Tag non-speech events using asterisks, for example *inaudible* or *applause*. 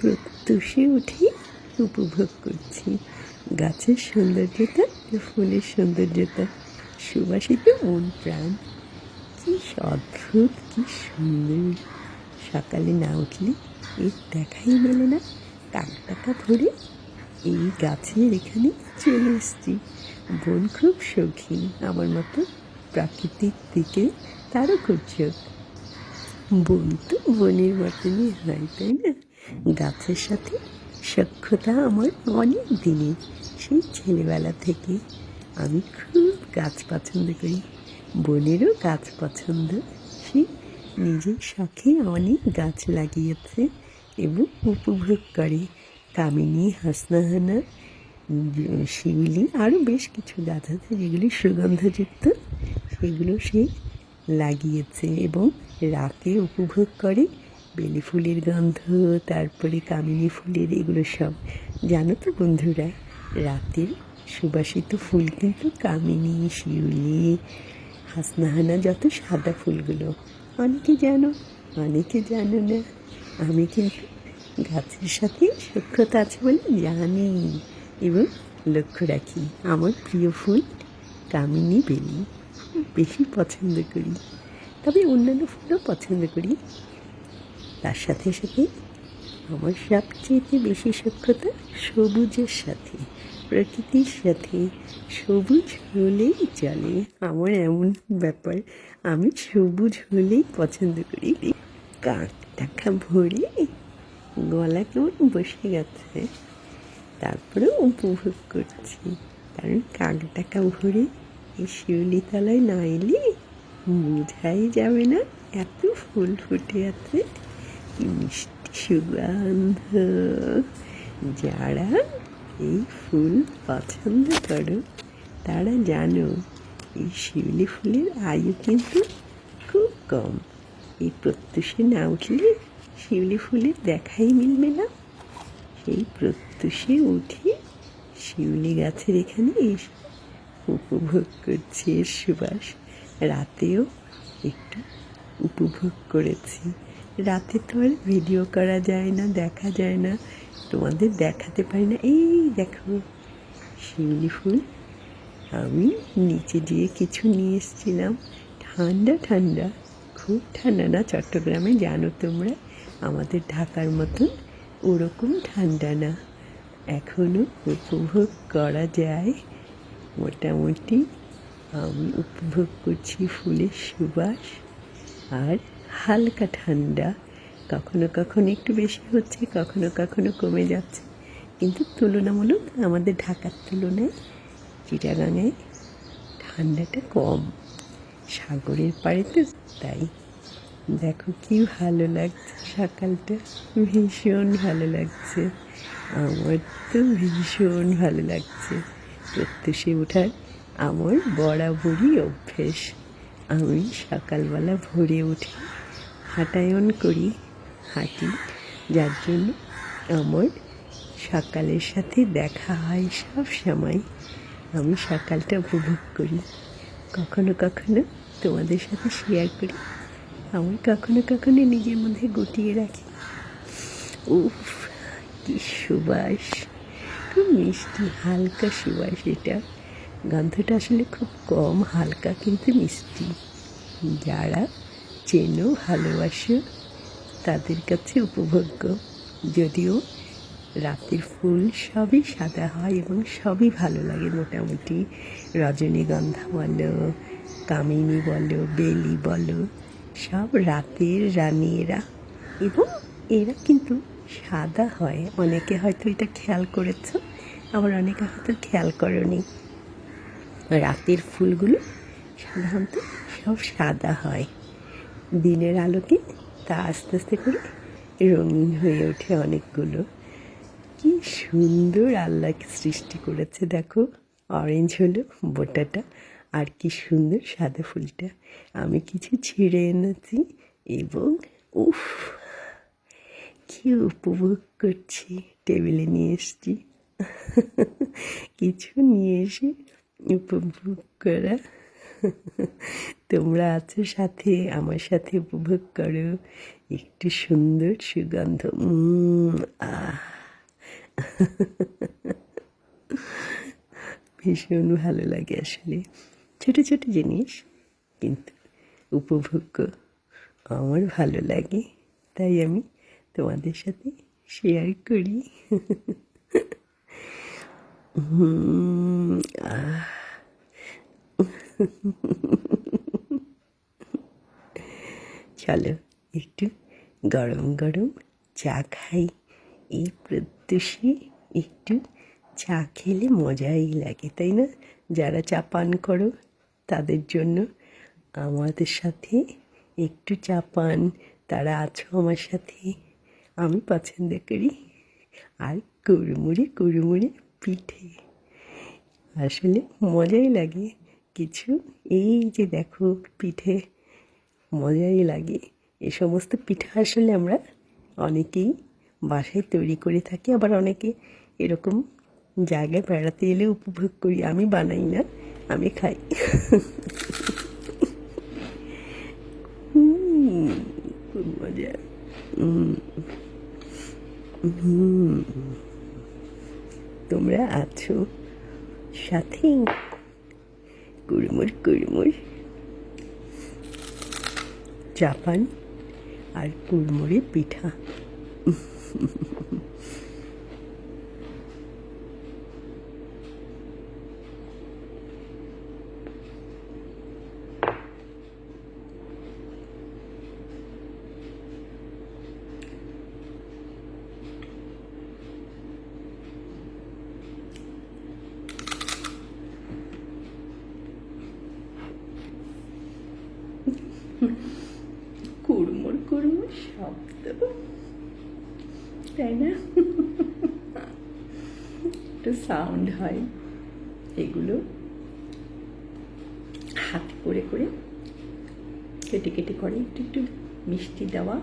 প্রত্যুষে উঠে উপভোগ করছি। গাছের সৌন্দর্যতা ফুলের সৌন্দর্যতা। সুবাসিত মন প্রাণ। কি অদ্ভুত, কি সুন্দর। সকালে না উঠলে এর দেখাই মেলে না। কাকটাকা ভরে এই গাছের এখানে চলে এসছি। বোন খুব শৌখিন আমার মতো প্রাকৃতিক দিকে তারও খুব চোখ বোন তো বোনের মতনই হয়, তাই না? গাছের সাথে সক্ষতা আমার অনেক দিনের। সেই ছেলেবেলা থেকে আমি খুব গাছ পছন্দ করি। বোনেরও গাছ পছন্দ। সে নিজের শখে অনেক গাছ লাগিয়েছে এবং উপভোগ করে। কামিনী হাসনাহানা, শিউলি আরও বেশ কিছু গাছ আছে যেগুলি সুগন্ধযুক্ত। সেগুলো সে লাগিয়েছে এবং রাতে উপভোগ করে। বেলি ফুলের গন্ধ, তারপরে কামিনী ফুলের এগুলো সব। জানো তো বন্ধুরা, রাতের সুবাসিত ফুল কিন্তু কামিনী, শিউলি, হাসনাহানা যত সাদা ফুলগুলো। অনেকে জানো অনেকে জানো না। আমি কিন্তু গাছের সাথে সক্ষতা আছে বলে জানি। এবং লক্ষ্য রাখি, আমার প্রিয় ফুল কামিনী বেলি। বেশি পছন্দ করি। তবে অন্যান্য ফুলও পছন্দ করি। তার সাথে সাথে আমার সবচেয়ে বেশি সক্ষতা সবুজের সাথে, প্রকৃতির সাথে। সবুজ হলেই চলে। আমার এমন ব্যাপার আমি সবুজ হলেই পছন্দ করি। কাক টাকা ভরে গলা কেমন বসে গেছে। তারপরে উপভোগ করছি। কারণ কাক টাকা ভরে এই শিউলিতলায় না এলে বোঝাই যাবে না, এত ফুল ফুটে আছে। মিষ্টি সুগন্ধ যারা এই ফুল পছন্দ করো, তারা জানো, এই শিউলি ফুলের আয়ু কিন্তু খুব কম। এই প্রত্যুষে না উঠলে শিউলি ফুলের দেখাই মিলবে না। সেই প্রত্যুষে উঠে শিউলি গাছের এখানে এসে উপভোগ করছি এর সুবাস। রাতেও একটু উপভোগ করেছি। রাতে তো আর ভিডিও করা যায় না, দেখা যায় না। তোমাদের দেখাতে পারি না। এই দেখো, শিউলি ফুল আমি নিচে দিয়ে কিছু নিয়ে এসেছিলাম। ঠান্ডা ঠান্ডা, খুব ঠান্ডা না, চট্টগ্রামে জানো তোমরা? আমাদের ঢাকার মতন ওরকম ঠান্ডা না। এখনও উপভোগ করা যায়। মোটামুটি আমি উপভোগ করছি ফুলের সুবাস। আর হালকা ঠান্ডা। কখনো কখনো একটু বেশি হচ্ছে, কখনো কখনো কমে যাচ্ছে। কিন্তু তুলনামূলক আমাদের ঢাকার তুলনায় চিটাগাঙে ঠান্ডাটা কম। সাগরের পাড়ে তো তাই। দেখো কি ভালো লাগছে সকালটা। ভীষণ ভালো লাগছে। আমার তো ভীষণ ভালো লাগছে। প্রত্যুষে ওঠার আমার বরাবরই অভ্যেস। আমি সকালবেলা ভোরে উঠে হাঁটায়ন করি, হাঁটি। যার জন্য আমার সকালের সাথে দেখা হয় সব সময়। আমি সকালটা উপভোগ করি। কখনো কখনো তোমাদের সাথে শেয়ার করি। আমি কখনো কখনো নিজের মধ্যে গুটিয়ে রাখি। উফ, কি সুবাস। খুব মিষ্টি, হালকা সুবাস এটা। গন্ধটা আসলে খুব কম, হালকা কিন্তু মিষ্টি। যারা চেনো, ভালোবাসো, তাদের কাছে উপভোগ্য। যদিও রাতের ফুল সবই সাদা হয় এবং সবই ভালো লাগে মোটামুটি। রজনীগন্ধা বলো, কামিনী বলো, বেলি বলো, সব রাতের রানী এরা এবং এরা কিন্তু সাদা হয়। অনেকে হয়তো এটা খেয়াল করেছ, আবার অনেকে হয়তো খেয়াল করনি। রাতের ফুলগুলো সাধারণত সব সাদা হয়। দিনের আলোকে তা আস্তে আস্তে করে রঙিন হয়ে ওঠে অনেকগুলো। কি সুন্দর আল্লাহকে সৃষ্টি করেছে, দেখো। অরেঞ্জ হলো বোটাটা, আর কি সুন্দর সাদা ফুলটা। আমি কিছু ছিঁড়ে এনেছি এবং উফ, কি উপভোগ করছি, টেবিলে নিয়ে এসছি। *laughs* কিছু নিয়ে এসে উপভোগ করা *laughs* তোমরা আছো সাথে আমার সাথে উপভোগ করো। একটু সুন্দর সুগন্ধ। *laughs* ভীষণ ভালো লাগে আসলে। ছোট ছোট জিনিস কিন্তু উপভোগ্য আমার ভালো লাগে। তাই আমি তোমাদের সাথে শেয়ার করি। *laughs* হুম, আহ। *laughs* চলো একটু গরম গরম চা খাই। এই প্রত্যুষে একটু চা খেলে মজাই লাগে, তাই না? যারা চা পান করো, তাদের জন্য আমাদের সাথে একটু চা পান, তারা আছো আমার সাথে। আমি পছন্দ করি আর কুড়মুড়ে কুড়মুড়ে পিঠে। আসলে মজাই লাগে। কিছু? এই যে দেখো, পিঠে মজাই লাগে। এ সমস্ত পিঠা আসলে আমরা অনেকেই বাসায় তৈরি করে থাকি, আবার অনেকে এরকম জায়গায় বেড়াতে এলে উপভোগ করি। আমি বানাই না, আমি খাই। খুব মজা। তোমরা আছো সাথে কুড়মুড় কুড়মুড়। জাপান আর কুড়মুড়ে পিঠা। *laughs* কুড়মুড় সব শব্দ তাই না? *laughs* একটু সাউন্ড হয় এগুলো। হাতে করে করে কেটে কেটে করে একটু একটু মিষ্টি দেওয়া।